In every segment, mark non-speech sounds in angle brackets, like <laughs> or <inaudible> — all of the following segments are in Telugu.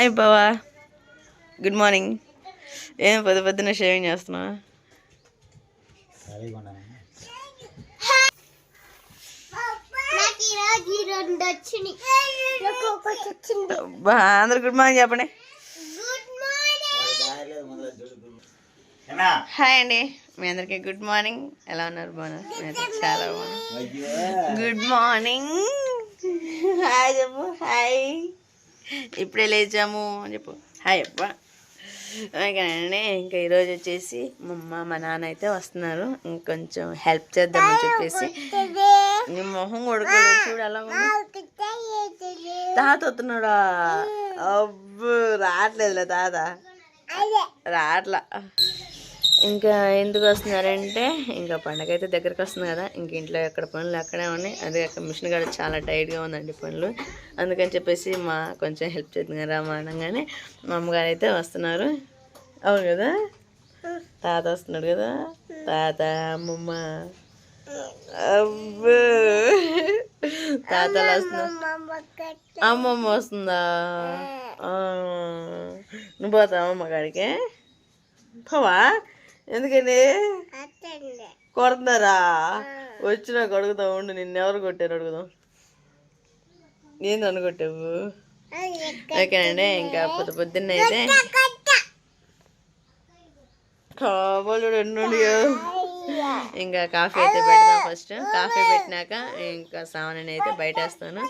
హాయ్ బావా గుడ్ మార్నింగ్ ఏం పొద్దు పొద్దున్న షేవింగ్ చేస్తున్నా? అందరు గుడ్ మార్నింగ్ చెప్పండి. హాయ్ అండి. మీ అందరికీ గుడ్ మార్నింగ్ ఎలా ఉన్నారు? బాగున్నారు? నేనైతే చాలా బాగున్నాను అయ్యో గుడ్ మార్నింగ్ హాయ్ చెప్పు. హాయ్ ఇప్పుడే లేచాము అని చెప్పు. హాయ్ అబ్బా. కానీ ఇంకా ఈరోజు వచ్చేసి మా అమ్మ మా నాన్న అయితే వస్తున్నారు. ఇంకొంచెం హెల్ప్ చేద్దామని చెప్పేసి. నీ మొహం కొడుకోలేదు చూడు తాత వస్తున్నాడా అబ్బు రావట్లేదులే తాత. రావట్లా. ఇంకా ఎందుకు వస్తున్నారంటే ఇంకా పండగ అయితే దగ్గరికి వస్తుంది కదా ఇంక ఇంట్లో ఎక్కడ పనులు అక్కడే ఉన్నాయి. అదే అక్కడ మిషన్ కూడా చాలా టైట్గా ఉందండి పనులు. అందుకని చెప్పేసి మా కొంచెం హెల్ప్ చేస్తుంది కదా మా అనగానే మా అమ్మగారు అయితే వస్తున్నారు. అవును కదా? తాత వస్తున్నాడు కదా? తాత అమ్మమ్మ. అబ్బో! తాతలు వస్తున్నారు అమ్మమ్మ వస్తుందా? నువ్వు పోతావు అమ్మగారికి? పోవా? ఎందుకని? కొడుతున్నారా? వచ్చినా కొడుకుతా ఉండు. నిన్నెవరు కొట్టారు అడుగుదాం. ఏంది అనుకొట్టావు ఓకేనండి ఇంకా పొద్దు పొద్దున్న అయితే. కాబోలు రెండు ఇంకా కాఫీ అయితే పెడదాం ఫస్ట్ కాఫీ పెట్టినాక ఇంకా సామాన్ అయితే బయటేస్తాను.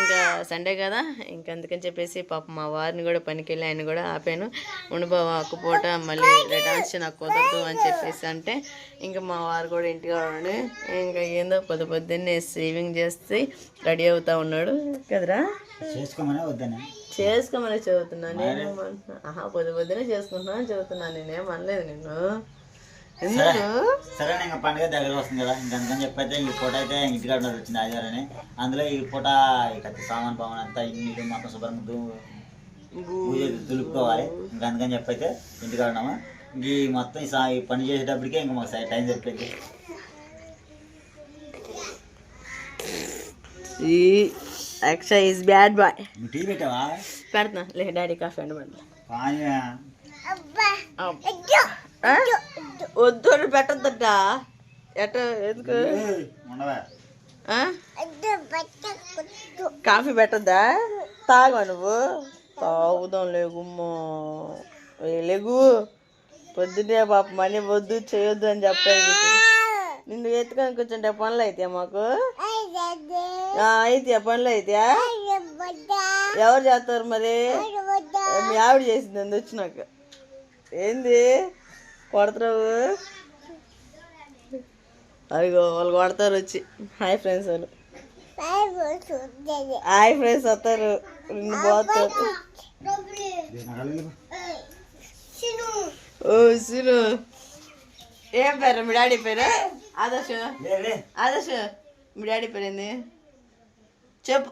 ఇంకా సండే కదా ఇంకా అందుకని చెప్పేసి పాప మా వారిని కూడా పనికి వెళ్ళి ఆయన కూడా ఆపాను. ఉండిపోవా ఒక్క పూట మళ్ళీ రిటర్న్స్ నాకు కుదరదు అని చెప్పేసి అంటే ఇంకా మా వారు కూడా ఇంటిగా ఉండి ఇంకా ఏందో పొద్దు పొద్దున్నే సేవింగ్ చేసి రెడీ అవుతా ఉన్నాడు. కదరా? చేసుకోమనే చదువుతున్నాను నేను ఆహా పొద్దు పొద్దునే చేసుకుంటున్నా అని చదువుతున్నాను నేనేం అనలేదు నిన్ను. ఎందుకు సరే. ఇంకా పండుగ దగ్గర వస్తుంది కదా. ఇంకా అందుకని చెప్పైతే ఈ పూట అయితే ఇంటికాడ వచ్చింది ఆదివారని. అందులో ఈ పూట ఈ కత్తి సామాన్ పావన్ అంతా ఇల్లు మొత్తం శుభ్రంగా దు- పూజ దులుపుకోవాలి. ఇంకా అందుకని చెప్పైతే ఇంటికాడ ఉన్నాము? ఇంక ఈ మొత్తం ఈ పని చేసేటప్పటికే ఇంకా మాకు టైం సరిపోయింది. ఈ Aksha is bad boy. Tea పెట్టావా? పెడతా. లే డాడీ కాఫీ అండి పెడతా వద్దు అని పెట్టద్దట. ఎట ఎందుకు? కాఫీ పెట్టద్దా? తాగా నువ్వు. తాగుదాం లేగుమ్మో. ఏ లేగు. పొద్దునే పాప మనీ వద్దు చేయొద్దు అని చెప్పాను నిన్ను ఎత్తుకొని కూర్చుంటే పనులు అయితే మాకు? అయితే పనులు అయితే ఎవరు చేస్తారు మరి? మీ ఆవిడ చేసింది అంది వచ్చినాక. ఏంది? కొడతావు అదిగో వాళ్ళు కొడతారు వచ్చి. హాయ్ ఫ్రెండ్స్ వాళ్ళు. హాయ్ ఫ్రెండ్స్ వస్తారు. నిన్ను పోతారు ఓ సిరు ఏం పేరు? మీ డాడీ పేరు? ఆదర్శ. ఆదర్శ. మీ డాడీ పేరేంది? చెప్పు.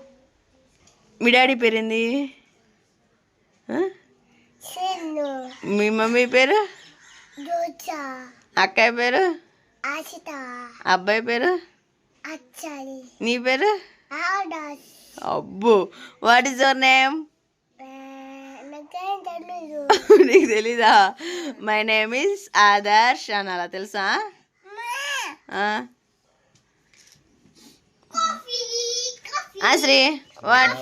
మీ డాడీ పేరేంది? మీ మమ్మీ పేరు? అక్కయ్య పేరు? ఆశిత. అబ్బాయి పేరు? అచ్చాలి. నీ పేరు? అబ్బో వాట్ ఈస్ యువర్ నేమ్ నాకేం తెలియదు <laughs> నీకు తెలీదా? మై నేమ్ ఇస్ ఆదర్శ్ అని అలా తెలుసా ఆ? Coffee coffee. ఆ, శ్రీ వాట్.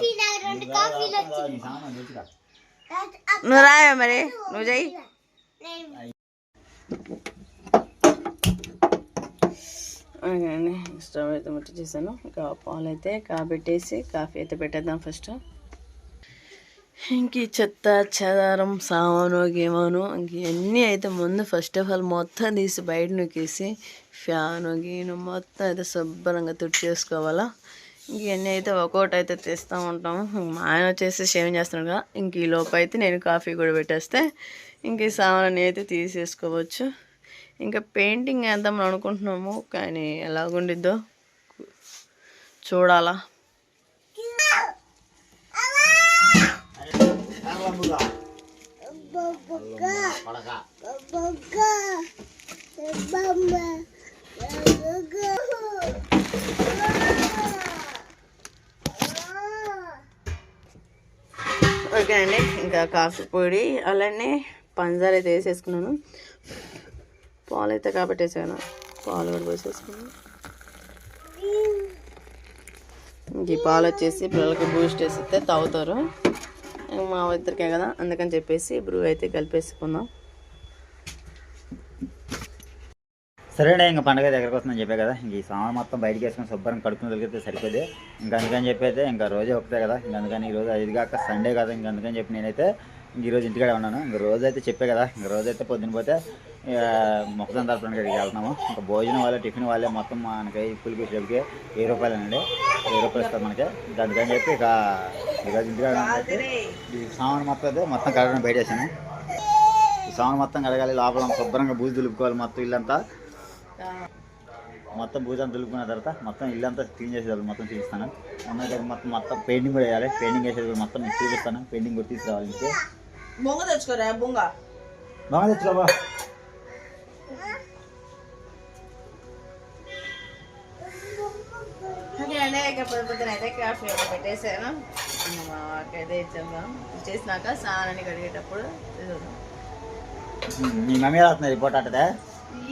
నువ్వు రావే మరి నువ్వు చెయ్యి. నేను స్టవ్ అయితే ముట్టి చేశాను. ఇంకా పాలు అయితే కాబెట్టేసి కాఫీ అయితే పెట్టేద్దాం ఫస్ట్ ఇంక ఈ చెత్త చెదారం సామాను గేమాను ఇంకన్నీ ఇవన్నీ అయితే ముందు ఫస్ట్ ఆఫ్ ఆల్ మొత్తం తీసి బయట నొక్కేసి ఫ్యాను గీను మొత్తం అయితే శుభ్రంగా తుడి చేసుకోవాలా ఇంక ఇవన్నీ అయితే ఒక్కొక్కటి అయితే తీస్తూ ఉంటాము. మా ఆయన వచ్చేసి షేవింగ్ చేస్తున్నాడు కదా ఇంక ఈ లోపు అయితే నేను కాఫీ కూడా పెట్టేస్తే ఇంక ఈ సామాన్ అయితే తీసేసుకోవచ్చు. ఇంకా పెయింటింగ్ వేద్దామని అనుకుంటున్నాము కానీ ఎలాగుండిద్దో చూడాలా. ఓకే అండి ఇంకా కాఫీ పొడి అలానే పంజాలు అయితే వేసేసుకున్నాను. పాలు అయితే కాబట్టి వేసాను పాలు కూడా పోసేసుకున్నాను. ఇంక ఈ పాలు వచ్చేసి పిల్లలకి బూస్ట్ వేసిస్తే తాగుతారు. మా ఇద్దరికే కదా అందుకని చెప్పేసి బ్రూ అయితే కలిపేసుకుందాం. సరేనే ఇంకా పండగ దగ్గరకు వస్తుందని చెప్పే కదా. ఇంక ఈ సామాన్ మొత్తం బయటకు వేసుకొని శుభ్రం కడుపుని తొలిగితే సరిపోతే ఇంకా అందుకని చెప్పి అయితే ఇంకా రోజే ఒకటే కదా. ఇంక అందుకని ఈరోజు ఇది కాక సండే కదా. ఇంక అందుకని చెప్పి నేనైతే ఈరోజు ఇంటికాడ ఉన్నాను. ఇంక రోజు అయితే చెప్పే కదా ఇంక రోజు అయితే పొద్దున పోతే మొక్కజొన్న తరపున ఇక్కడికి వెళ్తున్నాము. ఇంకా భోజనం వాళ్ళే టిఫిన్ వాళ్ళే మొత్తం మనకి పులికి వచ్చేటికి వెయ్యి రూపాయలేనండి వెయ్యి రూపాయలు ఇస్తారు మనకి. ఇంకా అందుకని చెప్పి ఇక ఈరోజు ఇంటికాడ ఈ సామాన్ మొత్తం అయితే మొత్తం కడగడం బయట వేసాను. ఈ సామాన్ మొత్తం కడగాలి లోపల శుభ్రంగా బూజు దులుపుకోవాలి మొత్తం ఇల్లంతా. మొత్తం భూజాన్ని దులుపుకున్న తర్వాత మొత్తం ఇల్లంతా క్లీన్ చేసేది మొత్తం చూపిస్తాను. అన్నది మొత్తం మొత్తం పెయింటింగ్ కూడా వేయాలి. పెయింటింగ్ వేసేది మొత్తం మీకు చూపిస్తాను. పెయింటింగ్ కూడా తీసుకురావాలి ఇంకే బొంగ తెచ్చుకోరా బొంగ బాగా అయితే పెట్టేసాను ఇంకా మా వాకైతే ఇచ్చేద్దాం చేసినాక స్నానాన్ని కడిగేటప్పుడు మీ mummy report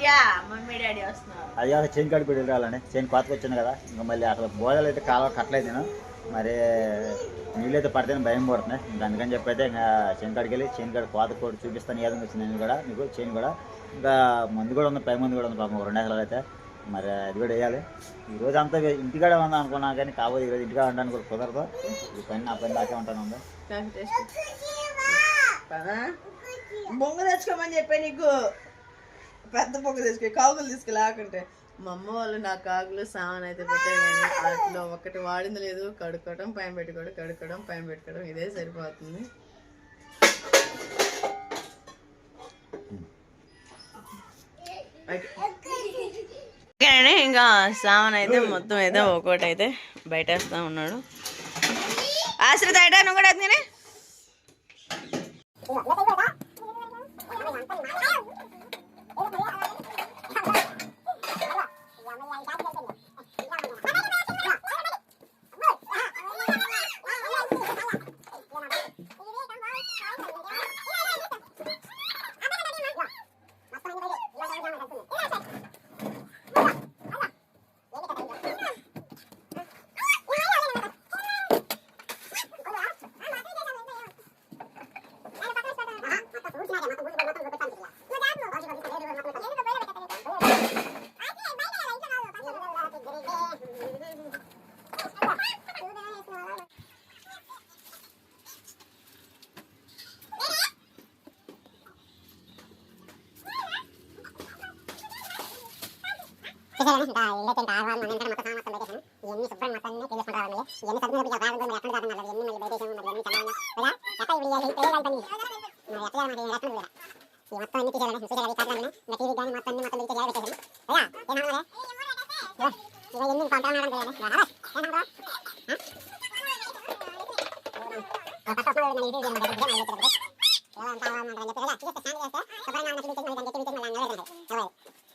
yeah mummy daddy వస్తున్నారు. అది కాక చేను పెట్టి రావాలండి చేను కోతకు వచ్చాను కదా. ఇంకా మళ్ళీ అసలు బోధలు అయితే కాలువ కట్టలేదు నేను. మరి నీళ్ళైతే పడితేనే భయం పడుతున్నాయి. ఇంకా అందుకని చెప్పి అయితే ఇంకా చేను కాడికి వెళ్ళి చేను కాడ కోత కూడా చూపిస్తాను ఏదో వచ్చింది నేను కూడా నీకు చేను కూడా. ఇంకా మందు కూడా ఉంది పై మందు కూడా ఉంది పాపం రెండు ఎకరాలు అయితే. మరి అది కూడా వేయాలి. ఈ రోజు అంతా ఇంటికాడ ఉందా అనుకున్నా కానీ కాబోదు ఈరోజు ఇంటికాడ ఉండడానికి కూడా కుదరదు. ఈ పని నా పని దాకే ఉంటాను ఉందా బొంగ తెచ్చుకోమని చెప్పే నీకు. పెద్ద బొంగ తెచ్చుకో తీసుకెళ్ళి తీసుకులాకుంటే మా అమ్మ వాళ్ళు నా కాకులు సామాన్ అయితే పెట్టారు కానీ వాటిలో ఒకటి వాడింది లేదు. కడుక్కోవడం పైన పెట్టుకోవడం కడుక్కోవడం పైన పెట్టుకోవడం ఇదే సరిపోతుంది. ఇంకా సామాన్ అయితే మొత్తం అయితే ఒక్కోటి అయితే బయట వేస్తా ఉన్నాడు. ఆశ్రిత అయితే నువ్వు కూడా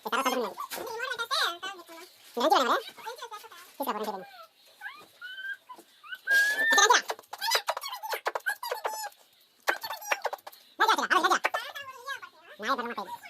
¿Qué pasa con el Thank you, brother. He's got one given. 前バラまたいる。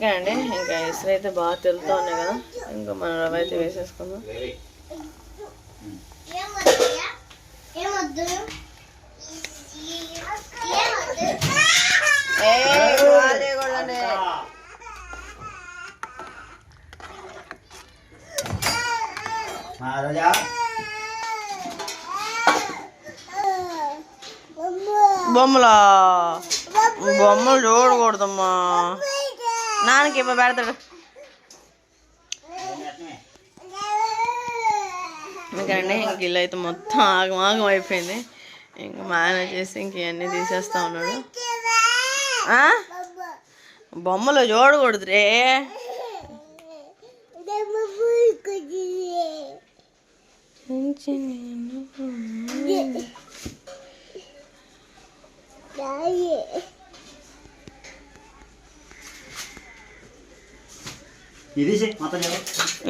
okay అండి ఇంకా ఇసురు అయితే బాగా తెలుతూ ఉన్నాయి కదా ఇంకా మనం రవ్వ అయితే వేసేసుకుందాం. బొమ్మలా? బొమ్మలు చూడకూడదమ్మా. నాన్నకి ఇవ్వ పెడతాడు. ఇంకండి ఇంక ఇల్లు అయితే మొత్తం ఆగం ఆగం అయిపోయింది. ఇంక మా ఆయన వచ్చేసి ఇంక ఇవన్నీ తీసేస్తా ఉన్నాడు. ఆ? బొమ్మలు చూడకూడదు రే. నేను చెయ్, మొత్తం చెప్పు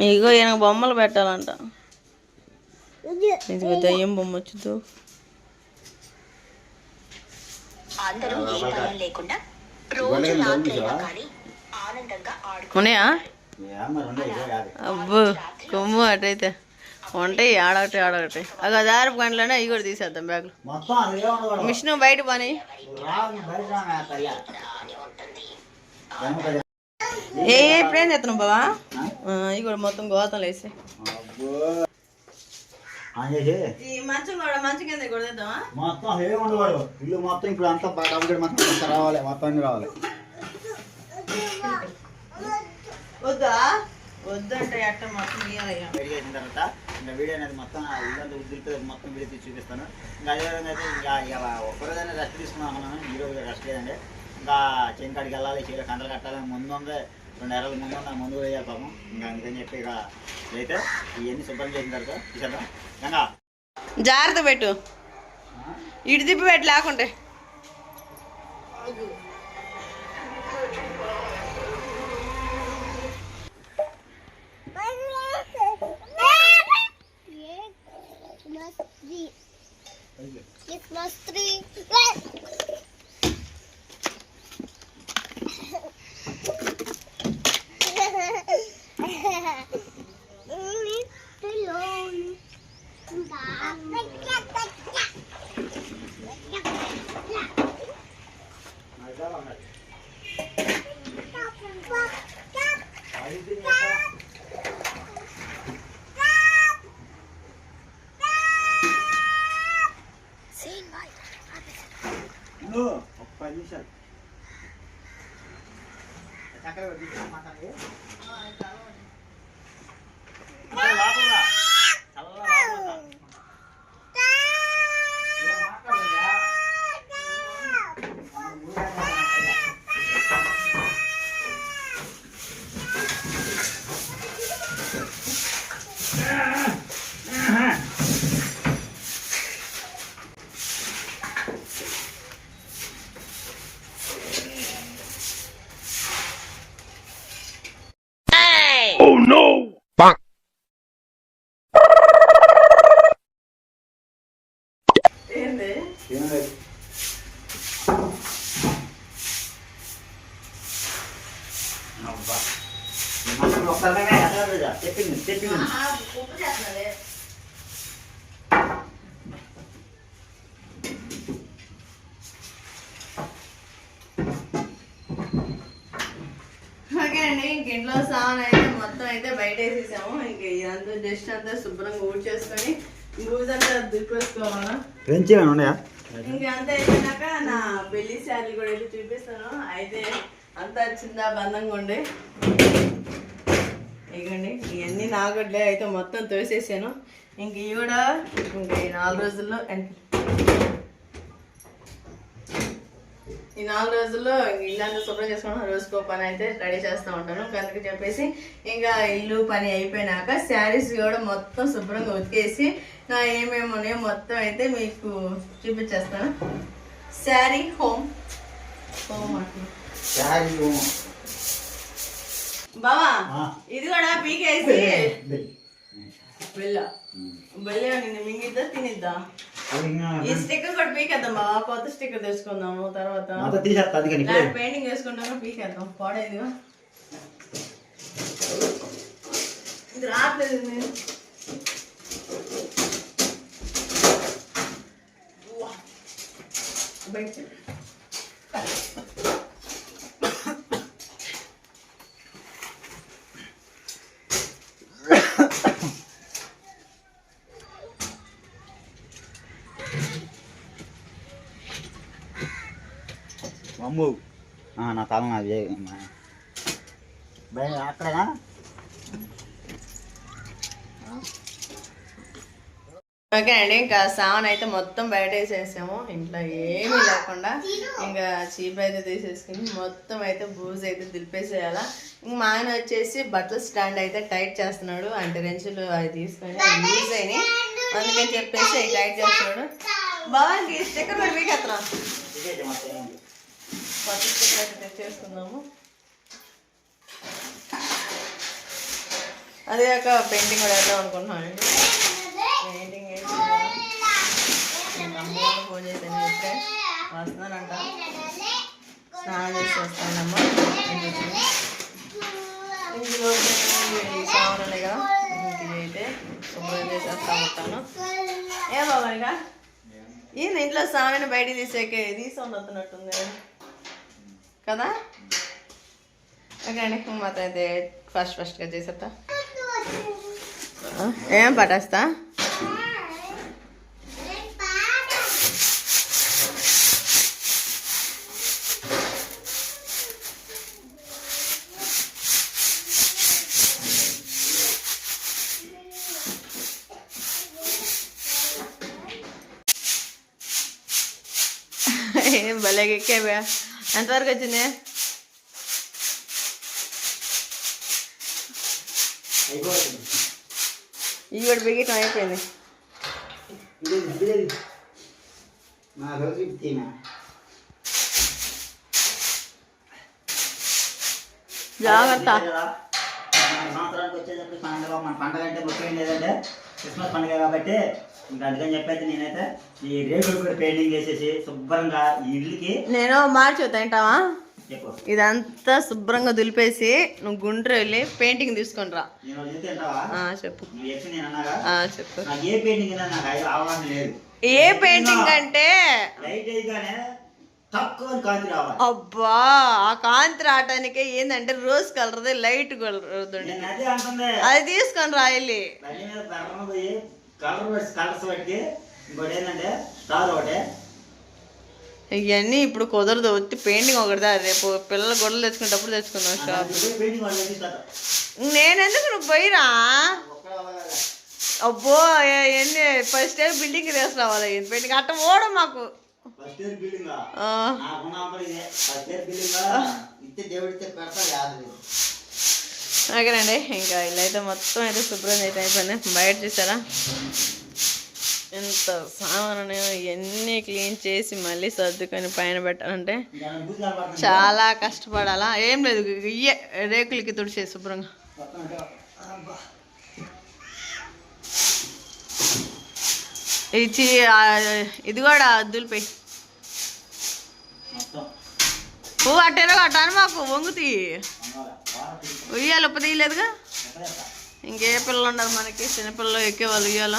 ఇగో ఈయన బొమ్మలు పెట్టాలంట. ఇదిగో దయ్యం బొమ్మ ఆడుకో ఉన్నాయా? అబ్బో కొమ్ము అటైతే. ఉంటాయి ఆడొకటి ఆడొకటి. అగ దారపు గంటలోనే అవి కూడా తీసేద్దాం బ్యాగ్లో. అదే మిషన్ బయట పని. ఏ ఇప్పుడేం చేస్తున్నాం బావా? ఇవి మొత్తం గోతం ఈ మంచం కూడా మంచం కింద కూడా తెద్దామా? మొత్తం ఏ ఉండకూడదు ఇల్లు మొత్తం ఇప్పుడు అంతా మొత్తం రావాలి మొత్తం అన్ని రావాలి. వద్దా? వద్దంటే అట్ట మొత్తం. రెడీ చేసిన తర్వాత ఇంకా వీడియో అనేది మొత్తం ఆ ఇల్లు అంతా ఉద్దిరితే మొత్తం వీడియో తీసి చూపిస్తాను. ఇంకా అదేవిధంగా అయితే ఇంకా ఇలా ఒక్కరోజైనా రెస్ట్ తీసుకున్నాం అనుకున్నాను ఈ రోజు రెస్ట్ లేదండి. ఇంకా చెంకి కాడికి వెళ్ళాలి చీర కండలు కట్టాలి ముందు రెండు ఎర్రలు ముందు ఉంది ముందు వేయాలి పాపం. ఇంకా అందుకని చెప్పి ఇక అయితే ఇవన్నీ శుభ్రం చేసిన తర్వాత జాగ్రత్త పెట్టు. ఇటు తిప్పి పెట్టు లేకుంటే. చక్కగా వడ్డించి మాట్లాడండి. ఇంకా లోపల రా. చల్లగా లోపల రా. ఏం మాట్లాడలేదా? మనం ఊరేగింపు మాట్లాడాలి. ఏంది ఏం లేదు. అబ్బా. ఈ మాత్రం ఒక్కరిమే ఎక్కడ లేదా? చెప్పింది చెప్పింది ఉప్పు చేస్తున్నది ఓకే అండి ఇంక ఇంట్లో సామాన్ అయితే మొత్తం అయితే బయట వేసేసాము ఇంక ఇదంతా జస్ట్ అంతా శుభ్రంగా ఊడ్ చేసుకొని గూజంతా దుప్పేసుకోవాలా? ఫ్రెంచ్ ఏమైనా ఉన్నాయా? ఇంక అంతా అయిపోయినాక నా పెళ్ళి శారీ కూడా అయితే చూపిస్తాను. అయితే అంతా చిందా బంధంగా ఉండి. ఇగండి ఇవన్నీ నాగడ్లే అయితే మొత్తం తోసేసాను. ఇంక ఇవి కూడా ఇంక నాలుగు రోజుల్లో ఈ నాలుగు రోజుల్లో ఇల్లంతా శుభ్రం చేసుకోవడం రోజుకో పని అయితే రెడీ చేస్తూ ఉంటాను. అందుకు చెప్పేసి ఇంకా ఇల్లు పని అయిపోయినాక శారీస్ కూడా మొత్తం శుభ్రంగా ఉతికేసి నా ఏమేమి ఉన్నాయో మొత్తం అయితే మీకు చూపించేస్తాను. శారీ హోమ్. హోమ్ బావా. ఇది కూడా పీకేసి. బెల్ల బెల్ల నిన్ను మింగిద్దా తినిద్దా? స్టిక్కర్ కూడా పీకేద్దాం బావా. కొత్త స్టిక్కర్ తెచ్చుకుందాము తర్వాత. మొత్తం తీసేస్తా అది కానీ దాని పెయింటింగ్ వేసుకుంటాము పీకేద్దాం. పాడైందిగా ఇది రావట్లేదు ఇది. అమ్ము. నా తల నాది భయ అక్కడేనా? ఓకే అండి ఇంకా సామాన్ అయితే మొత్తం బయట వేసేసాము ఇంట్లో ఏమీ లేకుండా ఇంకా చీప్ అయితే తీసేసుకుని మొత్తం అయితే బూజ్ అయితే దులిపేసేయాలా ఇంక మా ఆయన వచ్చేసి బట్టల స్టాండ్ అయితే టైట్ చేస్తున్నాడు. అంటే రెంచులు అవి తీసుకొని లూజ్ అయినాయి అందుకని చెప్పేసి టైట్ చేస్తున్నాడు. బాగా స్టిక్కర్ పెట్టి మీకెత్తరా ఇదైతే అదే కాక పెయింటింగ్ కూడా వెళ్దాం అనుకుంటున్నానండి పెయింటింగ్ ఏంటి అమ్మ ఫోన్ చేశాను చెప్తే వస్తున్నానంట స్నానం చేసి వస్తానమ్మా ఇందులో సామాన్లు కదా ఇంటికి అయితే శుభ్రం చేసేస్తా ఉంటాను ఏ బాబాయ్గా ఈయన ఇంట్లో సామాన్ బయటికి తీసేకే తీసుకొని వస్తున్నట్టుంది కదా ఓకే అండి మాత్రం అయితే ఫస్ట్ ఫస్ట్గా చేసేస్తా ఏం పట్టేస్తా ఏం భలే ఎక్కేవా ఎంతవరకు వచ్చింది? ఇవి కూడా బిగిటం అయిపోయింది. జాగ్రత్త. సంవత్సరానికి వచ్చేటప్పుడు పండుగ మన పండుగ అంటే ముఖ్యమైనది ఏంటంటే క్రిస్మస్ పండుగ కాబట్టి ఇంకా అందుకని చెప్పైతే నేనైతే ఈ రేకులు కూడా పెయింటింగ్ చేసేసి శుభ్రంగా ఈ ఇల్లుకి నేను మార్చి తింటావా చెప్పు. ఇదంతా శుభ్రంగా దులిపేసి నువ్వు గుంటూరు వెళ్ళి పెయింటింగ్ తీసుకొని రా. నేను వదిలితే తింటావా ఆ, చెప్పు. నువ్వు చెప్పి నేను అన్నాగా? ఆ, చెప్పు. నాకు ఏ పెయింటింగ్ అయినా నాకు ఐ- అవగాహన లేదు. ఏ పెయింటింగ్ అంటే? లైట్ వేయగానే తక్కువ కాంతి రావాలి. అబ్బా ఆ కాంతి రావటానికి ఏంటంటే రోజ్ కలర్ది లైట్ కలర్ నేను అదే అంటుంది. అది తీసుకొని రా వెళ్ళి. బండి మీద బర్రన పోయి కలర్ కలర్స్ పెట్టి ఇంకోటి ఏంటంటే స్టార్ ఒకటి. ఇవన్నీ ఇప్పుడు కుదరదు. వచ్చి పెయింటింగ్ ఒకటిదా రేపు పిల్లలు గొడవలు తెచ్చుకునేటప్పుడు తెచ్చుకుందాం షాప్. నేనెందుకు నువ్వు పోయిరా? అబ్బో ఎన్ని ఫస్ట్ ఇయర్ బిల్డింగ్ తీసుకురావాలి పెయింటింగ్. అట్ట ఓడ మాకు. ఫస్ట్ ఇయర్ బిల్డింగ్ ఓకేనండి ఇంకా ఇలా అయితే మొత్తం అయితే శుభ్రం అయితే అయిపోయింది బయట చూసారా? ఎంత సామాను ఇవన్నీ క్లీన్ చేసి మళ్ళీ సర్దుకొని పైన పెట్టాలంటే చాలా కష్టపడాలా? ఏం లేదు ఇయ్యే రేకులకి తుడిచే శుభ్రంగా. ఇచ్చి ఇది కూడా దులిపోయి పువ్వు అట్టేరో అట్టాను మాకు వంగుతి. ఉయ్యాల ఉపదీయలేదుగా ఇంకే పిల్లలు ఉండదు మనకి చిన్నపిల్లలు ఎక్కేవాళ్ళు ఉయ్యాల